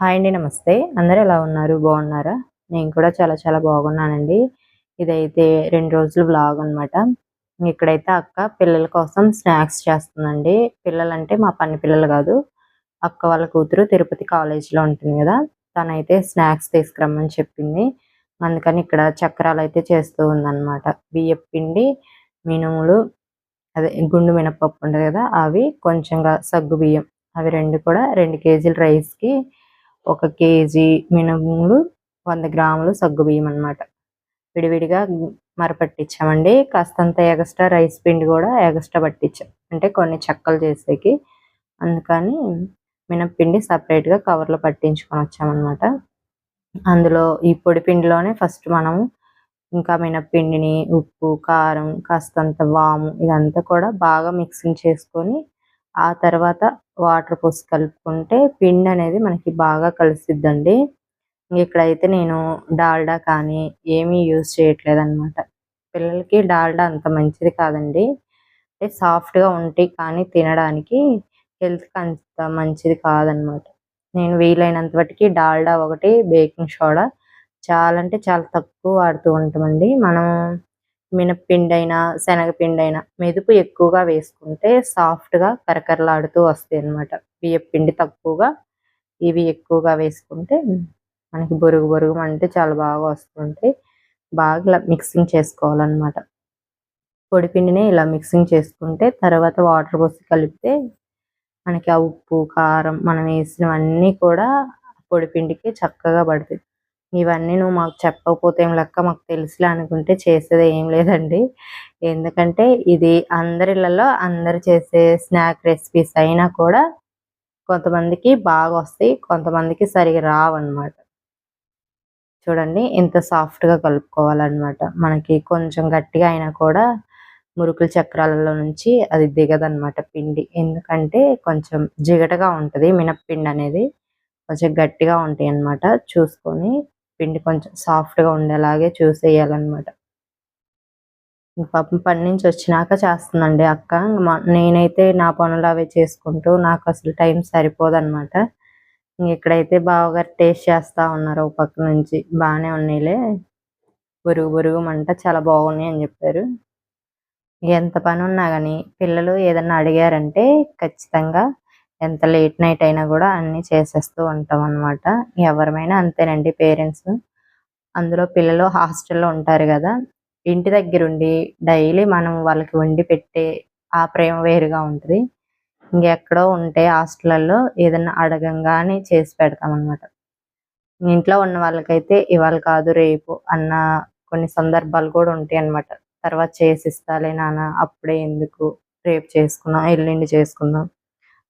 Hi అండి నమస్తే. అందరూ ఎలా ఉన్నారు? బాగున్నారా? నేను కూడా చాలా చాలా బాగున్నానండి. ఇదైతే రెండు రోజులు బ్లాగ్ అనమాట ఇక్కడైతే అక్క పిల్లల కోసం స్నాక్స్ చేస్తుందండి. పిల్లలంటే మా పని పిల్లలు కాదు. అక్క వాళ్ళ కూతురు తిరుపతి కాలేజీలో ఉంటుంది కదా. తనైతే స్నాక్స్ తీసుకురమ్మని చెప్పింది. అందుకని ఇక్కడ చక్రాలు అయితే చేస్తూ ఉందన్నమాట. బియ్యం పిండి మినుములు అదే గుండు మినపప్పు ఉంటుంది కదా అవి కొంచెంగా సగ్గు బియ్యం. అవి రెండు కూడా రెండు కేజీల రైస్కి ఒక కేజీ మినుములు వంద గ్రాములు సగ్గు బియ్యం అనమాట విడివిడిగా మరపట్టించామండి కాస్తంత ఎగస్ట్రా రైస్ పిండి కూడా ఎగస్ట్రా పట్టించాం. అంటే కొన్ని చెక్కలు చేసేకి. అందుకని మినప్పిండి సపరేట్గా కవర్లో పట్టించుకొని వచ్చామన్నమాట. అందులో ఈ పొడి పిండిలోనే ఫస్ట్ మనం ఇంకా మినప్పిండిని ఉప్పు కారం కాస్తంత వాము ఇదంతా కూడా బాగా మిక్సింగ్ చేసుకొని ఆ తర్వాత వాటర్ పోసి కలుపుకుంటే పిండి అనేది మనకి బాగా కలిసిద్దండి ఇక్కడైతే నేను డాల్డా కానీ ఏమీ యూజ్ చేయట్లేదు అనమాట పిల్లలకి డాల్డా అంత మంచిది కాదండి. అంటే సాఫ్ట్గా ఉంటాయి కానీ తినడానికి హెల్త్కి అంత మంచిది కాదనమాట నేను వీలైనంత మటుకి డాల్డా ఒకటి బేకింగ్ సోడా చాలా అంటే చాలా తక్కువ వాడుతూ ఉంటామండి. మనం మినప్పిండి అయినా శనగపిండి అయినా మెదుపు ఎక్కువగా వేసుకుంటే సాఫ్ట్గా కరకరలాడుతూ వస్తాయి అనమాట బియ్యపిండి తక్కువగా ఇవి ఎక్కువగా వేసుకుంటే మనకి బొరుగు బొరుగు అంటే చాలా బాగా వస్తుంటాయి. బాగా మిక్సింగ్ చేసుకోవాలన్నమాట. పొడిపిండిని ఇలా మిక్సింగ్ చేసుకుంటే తర్వాత వాటర్ పోసి కలిపితే మనకి ఆ ఉప్పు కారం మనం వేసినవన్నీ కూడా పొడిపిండికి చక్కగా పడుతుంది ఇవన్నీ నువ్వు మాకు చెప్పకపోతే ఏం లెక్క? మాకు తెలుసులే అనుకుంటే చేసేది ఏం లేదండి. ఎందుకంటే ఇది అందరిలలో అందరు చేసే స్నాక్ రెసిపీస్ అయినా కూడా కొంతమందికి బాగా వస్తాయి కొంతమందికి సరిగా రావన్నమాట. చూడండి ఇంత సాఫ్ట్గా కలుపుకోవాలన్నమాట. మనకి కొంచెం గట్టిగా అయినా కూడా మురుకుల చక్రాలలో నుంచి అది దిగదనమాట పిండి. ఎందుకంటే కొంచెం జిగటగా ఉంటుంది మినప్పిండి అనేది కొంచెం గట్టిగా ఉంటాయి అన్నమాట చూసుకొని పిండి కొంచెం సాఫ్ట్గా ఉండేలాగే చూసేయాలన్నమాట. పాపం పని నుంచి వచ్చినాక చేస్తుందండి అక్క. నేనైతే నా పనులు అవి చేసుకుంటూ నాకు అసలు టైం సరిపోదన్నమాట. ఇక్కడైతే బాగా టేస్ట్ చేస్తా ఉన్నారు ఒక పక్క నుంచి. బాగానే ఉన్నాయిలే. బురుగు బురుగు మంట చాలా బాగున్నాయి అని చెప్పారు. ఎంత పని ఉన్నా కానీ పిల్లలు ఏదన్నా అడిగారంటే ఖచ్చితంగా ఎంత లేట్ నైట్ అయినా కూడా అన్ని చేసేస్తూ ఉంటాం అనమాట ఎవరమైనా అంతేనండి పేరెంట్స్ అందులో పిల్లలు హాస్టల్లో ఉంటారు కదా. ఇంటి దగ్గరుండి డైలీ మనం వాళ్ళకి వండి పెట్టే ఆ ప్రేమ వేరుగా ఉంటుంది. ఇంకెక్కడో ఉంటే హాస్టల్లో ఏదన్నా అడగంగానే చేసి పెడతాం అనమాట ఇంట్లో ఉన్న వాళ్ళకైతే ఇవాళ కాదు రేపు అన్న కొన్ని సందర్భాలు కూడా ఉంటాయి అనమాట తర్వాత చేసిస్తాలే నాన్న అప్పుడే ఎందుకు? రేపు చేసుకుందాం ఎల్లుండి చేసుకుందాం.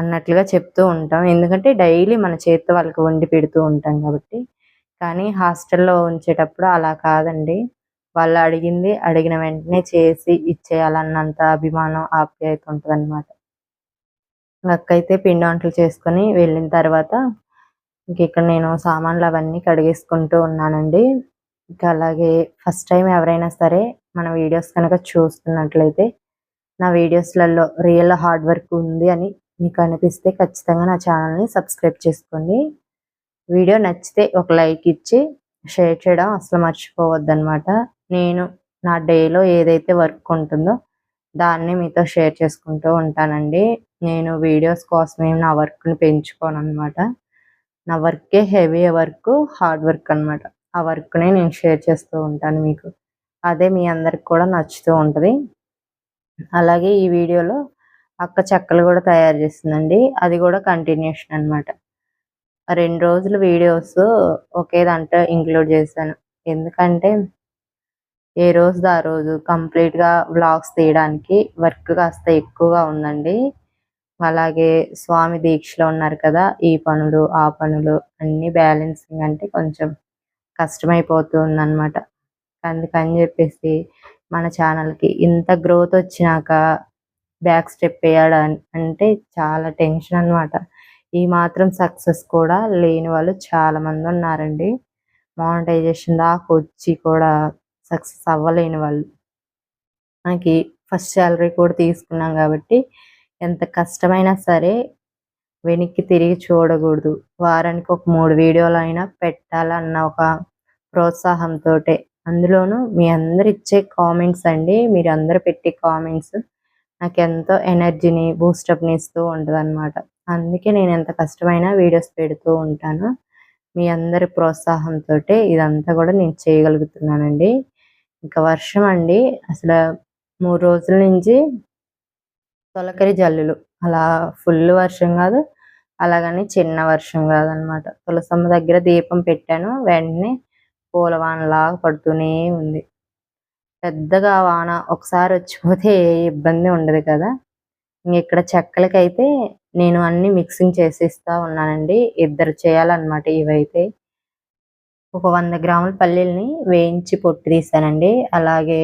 అన్నట్లుగా చెప్తూ ఉంటాం. ఎందుకంటే డైలీ మన చేతితో వాళ్ళకి వండి పెడుతూ ఉంటాం కాబట్టి. కానీ హాస్టల్లో ఉంచేటప్పుడు అలా కాదండి. వాళ్ళు అడిగింది అడిగిన వెంటనే చేసి ఇచ్చేయాలన్నంత అభిమానం ఆప్యాయత ఉంటుంది అనమాట అక్కయితే పిండి వంటలు చేసుకొని వెళ్ళిన తర్వాత ఇంక ఇక్కడ నేను సామాన్లు అవన్నీ కడిగేసుకుంటూ ఉన్నానండి. ఇంకా అలాగే ఫస్ట్ టైం ఎవరైనా సరే మన వీడియోస్ కనుక చూస్తున్నట్లయితే నా వీడియోస్లలో రియల్ హార్డ్ వర్క్ ఉంది అని మీకు అనిపిస్తే ఖచ్చితంగా నా ఛానల్ని సబ్స్క్రైబ్ చేసుకోండి. వీడియో నచ్చితే ఒక లైక్ ఇచ్చి షేర్ చేయడం అసలు మర్చిపోవద్దు అనమాట నేను నా డేలో ఏదైతే వర్క్ ఉంటుందో దాన్ని మీతో షేర్ చేసుకుంటూ ఉంటానండి. నేను వీడియోస్ కోసమే నా వర్క్ని పెంచుకోను అనమాట నా వర్కే హెవీ వర్క్ హార్డ్ వర్క్ అనమాట ఆ వర్క్ని నేను షేర్ చేస్తూ ఉంటాను మీకు. అదే మీ అందరికి కూడా నచ్చుతూ ఉంటుంది. అలాగే ఈ వీడియోలో అక్క చెక్కలు కూడా తయారు చేస్తుందండి. అది కూడా కంటిన్యూషన్ అనమాట రెండు రోజులు వీడియోస్ ఒకే దాంట్లో ఇంక్లూడ్ చేశాను. ఎందుకంటే ఏ రోజు ఆ రోజు కంప్లీట్గా వ్లాగ్స్ తీయడానికి వర్క్ కాస్త ఎక్కువగా ఉందండి. అలాగే స్వామి దీక్షలో ఉన్నారు కదా ఈ పనులు ఆ పనులు అన్ని బ్యాలెన్సింగ్ అంటే కొంచెం కష్టమైపోతూ ఉందన్నమాట. అందుకని చెప్పేసి మన ఛానల్కి ఇంత గ్రోత్ వచ్చినాక బ్యాక్ స్టెప్ వేయడం అంటే చాలా టెన్షన్ అనమాట ఈ మాత్రం సక్సెస్ కూడా లేని వాళ్ళు చాలా మంది ఉన్నారండి. మానిటైజేషన్ దాకా వచ్చి కూడా సక్సెస్ అవ్వలేని వాళ్ళు. మనకి ఫస్ట్ శాలరీ కూడా తీసుకున్నాం కాబట్టి ఎంత కష్టమైనా సరే వెనక్కి తిరిగి చూడకూడదు. వారానికి ఒక మూడు వీడియోలు అయినా పెట్టాలన్న ఒక ప్రోత్సాహంతో అందులోనూ మీ అందరు ఇచ్చే కామెంట్స్ అండి. మీరు అందరు పెట్టే కామెంట్స్ నాకు ఎంతో ఎనర్జీని బూస్టప్ని ఇస్తూ ఉంటుంది అనమాట అందుకే నేను ఎంత కష్టమైన వీడియోస్ పెడుతూ ఉంటాను. మీ అందరి ప్రోత్సాహంతో ఇదంతా కూడా నేను చేయగలుగుతున్నానండి. ఇంకా వర్షం అండి. అసలు మూడు రోజుల నుంచి తొలకరి జల్లులు. అలా ఫుల్ వర్షం కాదు అలాగని చిన్న వర్షం కాదనమాట తులసమ్మ దగ్గర దీపం పెట్టాను. వెంటనే పూల పడుతూనే ఉంది. పెద్దగా వాన ఒకసారి వచ్చిపోతే ఏ ఇబ్బంది ఉండదు కదా. ఇక్కడ చెక్కలకైతే నేను అన్ని మిక్సింగ్ చేసిస్తా ఉన్నానండి. ఇద్దరు చేయాలన్నమాట ఇవైతే. ఒక వంద గ్రాముల పల్లీల్ని వేయించి పొట్టు తీసానండి. అలాగే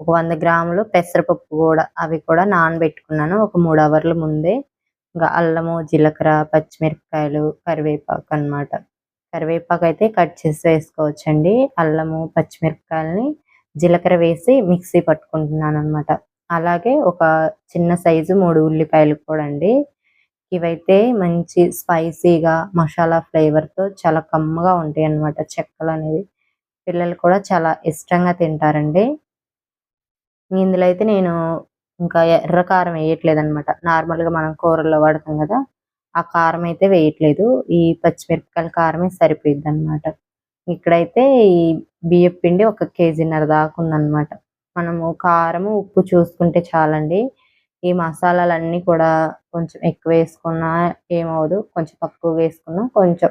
ఒక వంద గ్రాములు పెసరపప్పు కూడా అవి కూడా నానబెట్టుకున్నాను ఒక మూడు అవర్ల ముందే. ఇంకా అల్లము జీలకర్ర పచ్చిమిరపకాయలు కరివేపాకు అనమాట కరివేపాకు అయితే కట్ చేసి వేసుకోవచ్చండి. అల్లము పచ్చిమిరపకాయలని జీలకర్ర వేసి మిక్సీ పట్టుకుంటున్నాను అనమాట అలాగే ఒక చిన్న సైజు మూడు ఉల్లిపాయలు కూడా అండి. ఇవైతే మంచి స్పైసీగా మసాలా ఫ్లేవర్తో చాలా కమ్మగా ఉంటాయి అన్నమాట చెక్కలు అనేవి పిల్లలు కూడా చాలా ఇష్టంగా తింటారండి. ఇందులో అయితే నేను ఇంకా ఎర్ర కారం వేయట్లేదు అనమాట నార్మల్గా మనం కూరల్లో వాడతాం కదా ఆ కారం అయితే వేయట్లేదు. ఈ పచ్చిమిరపకాయల కారమే సరిపోయిద్ది అనమాట ఇక్కడైతే ఈ బియ్యపు పిండి ఒక కేజీన్నర దాకా ఉందన్నమాట. మనము కారము ఉప్పు చూసుకుంటే చాలండి. ఈ మసాలాలన్నీ కూడా కొంచెం ఎక్కువ వేసుకున్నా ఏమవదు కొంచెం తక్కువ వేసుకున్నా కొంచెం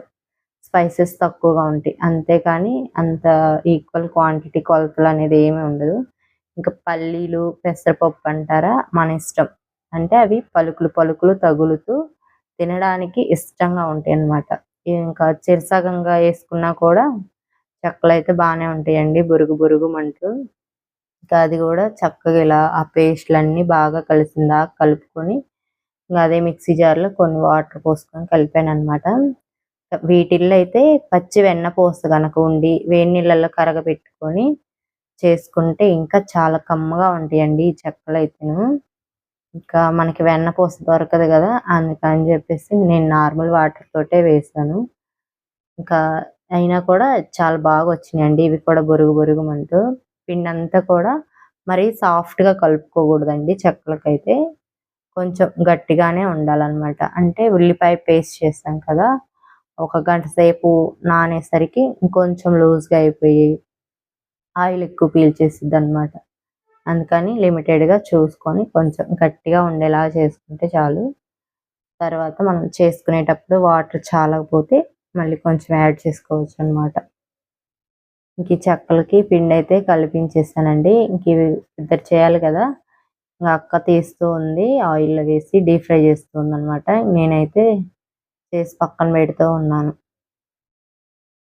స్పైసెస్ తక్కువగా ఉంటాయి. అంతేకాని అంత ఈక్వల్ క్వాంటిటీ కొలతలు అనేది ఏమీ ఉండదు. ఇంకా పల్లీలు పెసరపప్పు అంటారా మన ఇష్టం. అంటే అవి పలుకులు పలుకులు తగులుతూ తినడానికి ఇష్టంగా ఉంటాయి అన్నమాట ఇంకా చిరసగంగా వేసుకున్నా కూడా చెక్కలు అయితే బాగానే ఉంటాయండి. బురుగు బురుగు మంటూ ఇంకా అది కూడా చక్కగా ఇలా ఆ పేస్ట్లన్నీ బాగా కలిసిందా కలుపుకొని ఇంకా అదే మిక్సీ జార్లో కొన్ని వాటర్ పోసుకొని కలిపాను అనమాట వీటిల్లో అయితే పచ్చి వెన్న పోస్తు కనుక ఉండి వేడి నీళ్ళల్లో కరగబెట్టుకొని చేసుకుంటే ఇంకా చాలా కమ్మగా ఉంటాయండి ఈ చెక్కలు అయితేను ఇంకా మనకి వెన్న పూస దొరకదు కదా అందుకని చెప్పేసి నేను నార్మల్ వాటర్ తోటే వేసాను. ఇంకా అయినా కూడా చాలా బాగా వచ్చినాయండి. ఇవి కూడా బొరుగు బొరుగుమంటూ పిండి అంతా కూడా మరి సాఫ్ట్గా కలుపుకోకూడదండి చెక్కలకైతే. కొంచెం గట్టిగానే ఉండాలన్నమాట. అంటే ఉల్లిపాయ పేస్ట్ చేస్తాం కదా ఒక గంట సేపు నానేసరికి ఇంకొంచెం లూజ్గా అయిపోయి ఆయిల్ ఎక్కువ పీల్చేసిద్ది అనమాట అందుకని లిమిటెడ్గా చూసుకొని కొంచెం గట్టిగా ఉండేలా చేసుకుంటే చాలు. తర్వాత మనం చేసుకునేటప్పుడు వాటర్ చాలకపోతే మళ్ళీ కొంచెం యాడ్ చేసుకోవచ్చు అనమాట ఇంక ఈ చెక్కలకి పిండి అయితే కలిపించేసానండి ఇంక ఇవి ఇద్దరు చేయాలి కదా. ఇంకా అక్క తీస్తూ ఉంది. ఆయిల్లో వేసి డీప్ ఫ్రై చేస్తుంది అనమాట నేనైతే చేసి పక్కన పెడుతూ ఉన్నాను.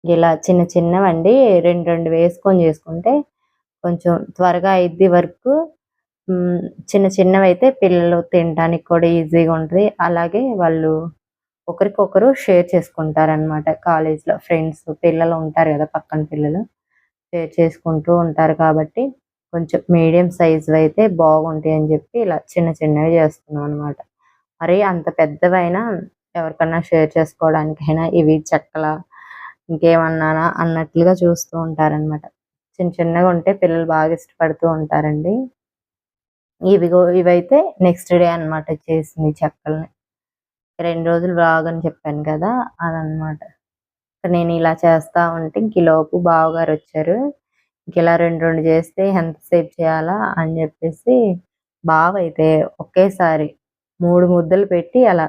ఇలా చిన్న చిన్నవండి. రెండు రెండు వేసుకొని చేసుకుంటే కొంచెం త్వరగా అయిద్ది వర్క్ చిన్న చిన్నవి అయితే పిల్లలు తినడానికి కూడా ఈజీగా ఉంటుంది. అలాగే వాళ్ళు ఒకరికొకరు షేర్ చేసుకుంటారనమాట కాలేజ్లో ఫ్రెండ్స్ పిల్లలు ఉంటారు కదా పక్కన పిల్లలు. షేర్ చేసుకుంటూ ఉంటారు కాబట్టి కొంచెం మీడియం సైజు అయితే బాగుంటాయి అని చెప్పి ఇలా చిన్న చిన్నవి చేస్తున్నాం అనమాట మరి అంత పెద్దవైనా ఎవరికన్నా షేర్ చేసుకోవడానికైనా ఇవి చెక్కల ఇంకేమన్నానా అన్నట్లుగా చూస్తూ ఉంటారనమాట చిన్న చిన్నగా ఉంటే పిల్లలు బాగా ఇష్టపడుతూ ఉంటారండి. ఇవిగో ఇవైతే నెక్స్ట్ డే అనమాట చేసింది చెక్కల్ని. రెండు రోజులు బాగా చెప్పాను కదా అదనమాట నేను ఇలా చేస్తా ఉంటే ఇంక లోపు బావగారు వచ్చారు. ఇంక ఇలా రెండు రెండు చేస్తే ఎంతసేపు చేయాలా అని చెప్పేసి బావ అయితే ఒకేసారి మూడు ముద్దలు పెట్టి అలా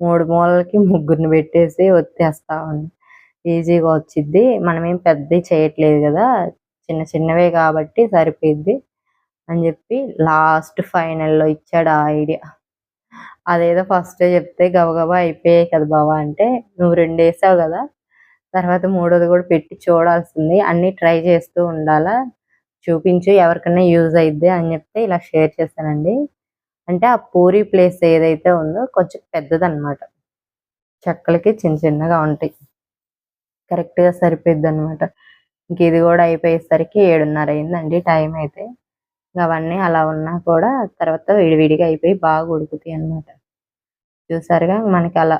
మూడు మూలలకి ముగ్గురిని పెట్టేసి వచ్చేస్తా ఉంది. ఈజీగా వచ్చిద్ది. మనమేం పెద్ద చేయట్లేదు కదా చిన్న చిన్నవే కాబట్టి సరిపోయిద్ది అని చెప్పి లాస్ట్ ఫైనల్లో ఇచ్చాడు ఆ ఐడియా. అదేదో ఫస్ట్ చెప్తే గబగబా అయిపోయాయి కదా బావా అంటే. నువ్వు రెండు వేసావు కదా. తర్వాత మూడోది కూడా పెట్టి చూడాల్సింది. అన్ని ట్రై చేస్తూ ఉండాలా. చూపించు ఎవరికైనా యూజ్ అయిద్ది అని చెప్తే ఇలా షేర్ చేశానండి. అంటే ఆ పూరి ప్లేస్ ఏదైతే ఉందో కొంచెం పెద్దదన్నమాట. చెక్కలకి చిన్న చిన్నగా ఉంటాయి. కరెక్ట్గా సరిపోద్ది అనమాట ఇంక ఇది కూడా అయిపోయేసరికి ఏడున్నర అయిందండి టైం అయితే. అవన్నీ అలా ఉన్నా కూడా తర్వాత విడివిడిగా అయిపోయి బాగా ఉడుకుతాయి అనమాట చూసారుగా? మనకి అలా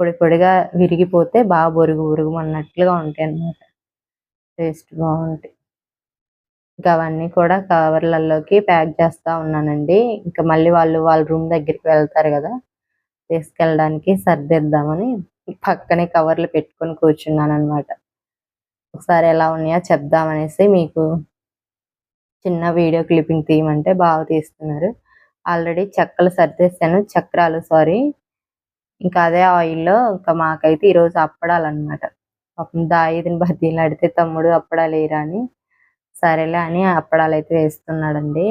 పొడి పొడిగా విరిగిపోతే బాగా బొరుగు బొరుగు అన్నట్లుగా ఉంటాయి అన్నమాట. టేస్ట్ బాగుంటాయి. ఇంకా అవన్నీ కూడా కవర్లలోకి ప్యాక్ చేస్తా ఉన్నానండి. ఇంకా మళ్ళీ వాళ్ళు వాళ్ళ రూమ్ దగ్గరికి వెళ్తారు కదా? తీసుకెళ్ళడానికి సర్దిద్దామని పక్కనే కవర్లు పెట్టుకొని కూర్చున్నాను అనమాట ఒకసారి ఎలా ఉన్నాయో చెప్దామనేసి మీకు చిన్న వీడియో క్లిప్పింగ్ తీయమంటే బాగా తీస్తున్నారు. ఆల్రెడీ చెక్కలు సర్దేశాను. చక్రాలు సారీ ఇంకా అదే ఆయిల్లో ఇంకా మాకైతే ఈరోజు అప్పడాలన్నమాట. పాపం దాయిదిని బద్దీలాడితే తమ్ముడు అప్పడాలు వేయరా అని. సరేలే అని అప్పడాలు అయితే వేస్తున్నాడండి.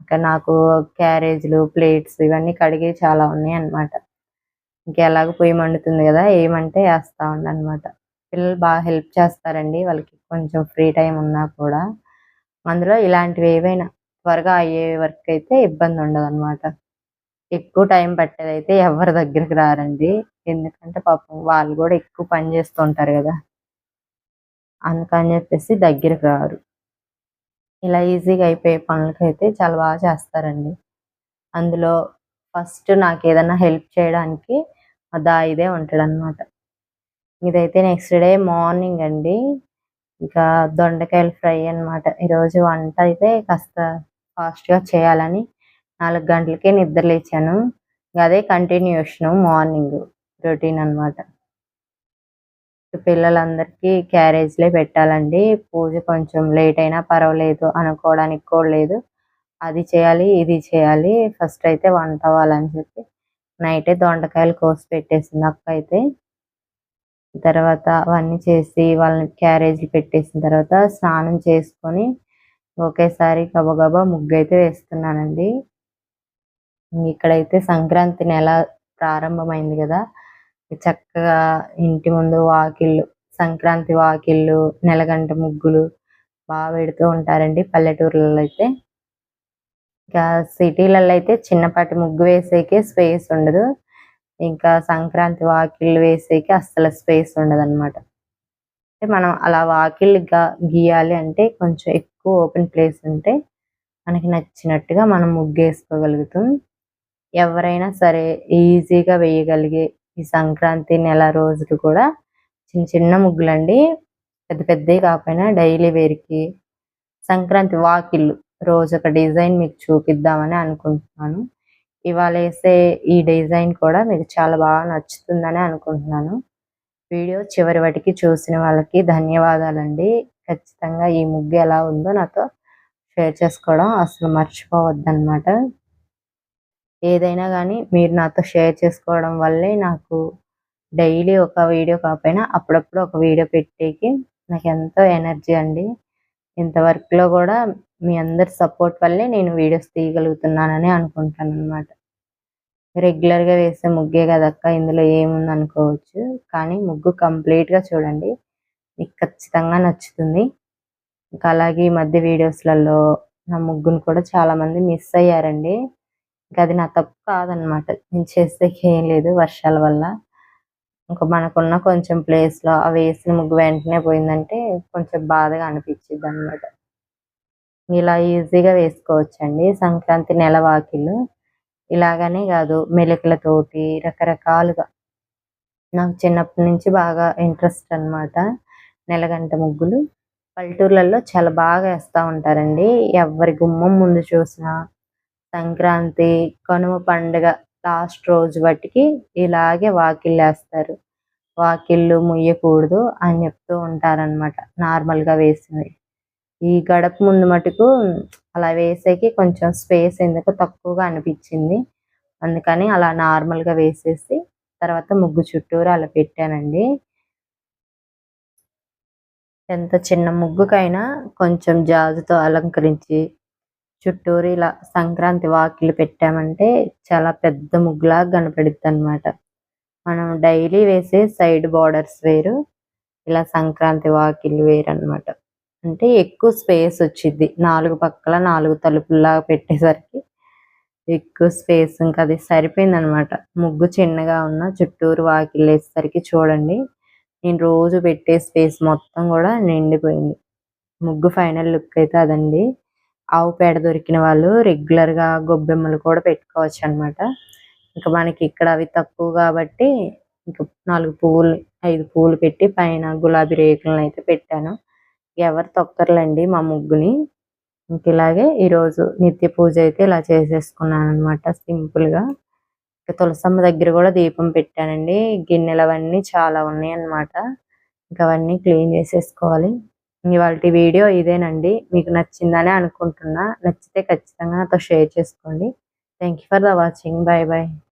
ఇంకా నాకు క్యారేజ్లు ప్లేట్స్ ఇవన్నీ కడిగి చాలా ఉన్నాయి అన్నమాట ఇంకెలాగ పొయ్యి మండుతుంది కదా ఏమంటే వేస్తా ఉండనమాట పిల్లలు బాగా హెల్ప్ చేస్తారండి వాళ్ళకి కొంచెం ఫ్రీ టైం ఉన్నా కూడా. అందులో ఇలాంటివి ఏవైనా త్వరగా అయ్యే వర్క్ అయితే ఇబ్బంది ఉండదు అనమాట ఎక్కువ టైం పట్టేది అయితే ఎవరి దగ్గరికి రారండి. ఎందుకంటే పాపం వాళ్ళు కూడా ఎక్కువ పని చేస్తుంటారు కదా. అందుకని చెప్పేసి దగ్గరికి రారు. ఇలా ఈజీగా అయిపోయే పనులకైతే చాలా బాగా చేస్తారండి. అందులో ఫస్ట్ నాకు ఏదైనా హెల్ప్ చేయడానికి దా ఇదే ఉంటాడనమాట ఇదైతే నెక్స్ట్ డే మార్నింగ్ అండి. ఇంకా దొండకాయలు ఫ్రై అనమాట ఈరోజు వంట అయితే కాస్త ఫాస్ట్గా చేయాలని నాలుగు గంటలకే నిద్ర లేచాను. అదే కంటిన్యూషన్ మార్నింగ్ రొటీన్ అనమాట పిల్లలందరికీ క్యారేజ్లే పెట్టాలండి. పూజ కొంచెం లేట్ అయినా పర్వాలేదు అనుకోవడానికి కూడా లేదు. అది చేయాలి ఇది చేయాలి. ఫస్ట్ అయితే వంట అవ్వాలని చెప్పి నైటే దొండకాయలు కోసి పెట్టేసింది అక్క అయితే తర్వాత అవన్నీ చేసి వాళ్ళని క్యారేజీలు పెట్టేసిన తర్వాత స్నానం చేసుకొని ఒకేసారి గబగబా ముగ్గు అయితే వేస్తున్నానండి. ఇక్కడైతే సంక్రాంతి నెల ప్రారంభమైంది కదా. చక్కగా ఇంటి ముందు వాకిళ్ళు సంక్రాంతి వాకిళ్ళు నెలగంట ముగ్గులు బాగా పెడుతూ ఉంటారండి పల్లెటూర్లలో అయితే. ఇంకా సిటీలలో అయితే చిన్నపాటి ముగ్గు వేసేకే స్పేస్ ఉండదు. ఇంకా సంక్రాంతి వాకిళ్ళు వేసేకి అస్సలు స్పేస్ ఉండదు అనమాట అంటే మనం అలా వాకిళ్ళు గీయాలి అంటే కొంచెం ఎక్కువ ఓపెన్ ప్లేస్ ఉంటే మనకి నచ్చినట్టుగా మనం ముగ్గు వేసుకోగలుగుతాం ఎవరైనా సరే ఈజీగా వేయగలిగే ఈ సంక్రాంతి నెల రోజులు కూడా చిన్న చిన్న ముగ్గులండి. పెద్ద పెద్దవి కాకపోయినా డైలీ వేర్కి సంక్రాంతి వాకిళ్ళు రోజు ఒక డిజైన్ మీకు చూపిద్దామని అనుకుంటున్నాను. ఇవాళ వేసే ఈ డిజైన్ కూడా మీకు చాలా బాగా నచ్చుతుందని అనుకుంటున్నాను. వీడియో చివరి వాటికి చూసిన వాళ్ళకి ధన్యవాదాలండి. ఖచ్చితంగా ఈ ముగ్గు ఎలా ఉందో నాతో షేర్ చేసుకోవడం అసలు మర్చిపోవద్దనమాట ఏదైనా కానీ మీరు నాతో షేర్ చేసుకోవడం వల్లే నాకు డైలీ ఒక వీడియో కాకపోయినా అప్పుడప్పుడు ఒక వీడియో పెట్టేకి నాకు ఎంతో ఎనర్జీ అండి. ఇంత వర్క్లో కూడా మీ అందరి సపోర్ట్ వల్లే నేను వీడియోస్ తీయగలుగుతున్నానని అనుకుంటాను అనమాట రెగ్యులర్గా వేసే ముగ్గే కదక్క ఇందులో ఏముంది అనుకోవచ్చు. కానీ ముగ్గు కంప్లీట్గా చూడండి మీకు ఖచ్చితంగా నచ్చుతుంది. ఇంకా అలాగే ఈ మధ్య వీడియోస్లలో నా ముగ్గును కూడా చాలామంది మిస్ అయ్యారండి. ఇంకా అది నా తప్పు కాదనమాట. నేను చేస్తే ఏం లేదు వర్షాల వల్ల. ఇంకా మనకున్న కొంచెం ప్లేస్లో ఆ వేసిన ముగ్గు వెంటనే పోయిందంటే కొంచెం బాధగా అనిపించింది అనమాట ఇలా ఈజీగా వేసుకోవచ్చండి. సంక్రాంతి నెల వాకిళ్ళు. ఇలాగనే కాదు మెలికలతోటి రకరకాలుగా. నాకు చిన్నప్పటి నుంచి బాగా ఇంట్రెస్ట్ అనమాట నెలగంట ముగ్గులు. పల్లెటూర్లలో చాలా బాగా వేస్తూ ఉంటారండి. ఎవరి గుమ్మం ముందు చూసినా సంక్రాంతి కనుమ పండుగ లాస్ట్ రోజు బట్టికి ఇలాగే వాకిళ్ళు వేస్తారు. వాకిళ్ళు ముయ్యకూడదు అని చెప్తూ ఉంటారనమాట నార్మల్గా వేసినవి. ఈ గడప ముందు మటుకు అలా వేసేకి కొంచెం స్పేస్ ఎందుకు తక్కువగా అనిపించింది. అందుకని అలా నార్మల్గా వేసేసి తర్వాత ముగ్గు చుట్టూరు అలా పెట్టానండి. ఎంత చిన్న ముగ్గుకైనా కొంచెం జాజుతో అలంకరించి చుట్టూరు ఇలా సంక్రాంతి వాకిలు పెట్టామంటే చాలా పెద్ద ముగ్గులాగా కనపడుద్ది అనమాట మనం డైలీ వేసే సైడ్ బార్డర్స్ వేరు ఇలా సంక్రాంతి వాకిలు వేరు అనమాట అంటే ఎక్కువ స్పేస్ వచ్చింది నాలుగు పక్కల నాలుగు తలుపుల్లాగా పెట్టేసరికి ఎక్కువ స్పేస్ ఇంకా అది సరిపోయింది అనమాట ముగ్గు చిన్నగా ఉన్న చుట్టూరు వాకిలు వేసేసరికి చూడండి నేను రోజు పెట్టే స్పేస్ మొత్తం కూడా నిండిపోయింది. ముగ్గు ఫైనల్ లుక్ అయితే అదండి. ఆవు పేడ దొరికిన వాళ్ళు రెగ్యులర్గా గొబ్బెమ్మలు కూడా పెట్టుకోవచ్చు అనమాట ఇంకా మనకి ఇక్కడ అవి తక్కువ కాబట్టి ఇంకా నాలుగు పువ్వులు ఐదు పువ్వులు పెట్టి పైన గులాబీ రేకులను అయితే పెట్టాను. ఎవరు తొక్కర్లండి మా ముగ్గుని. ఇంక ఇలాగే ఈరోజు నిత్య పూజ అయితే ఇలా చేసేసుకున్నాను అనమాట సింపుల్గా. తులసమ్మ దగ్గర కూడా దీపం పెట్టానండి. గిన్నెలు అవన్నీ చాలా ఉన్నాయి అన్నమాట. ఇంకా అవన్నీ క్లీన్ చేసేసుకోవాలి. ఇవాళ వీడియో ఇదేనండి. మీకు నచ్చిందని అనుకుంటున్నా. నచ్చితే ఖచ్చితంగా నాతో షేర్ చేసుకోండి. Thank for the watching. Bye bye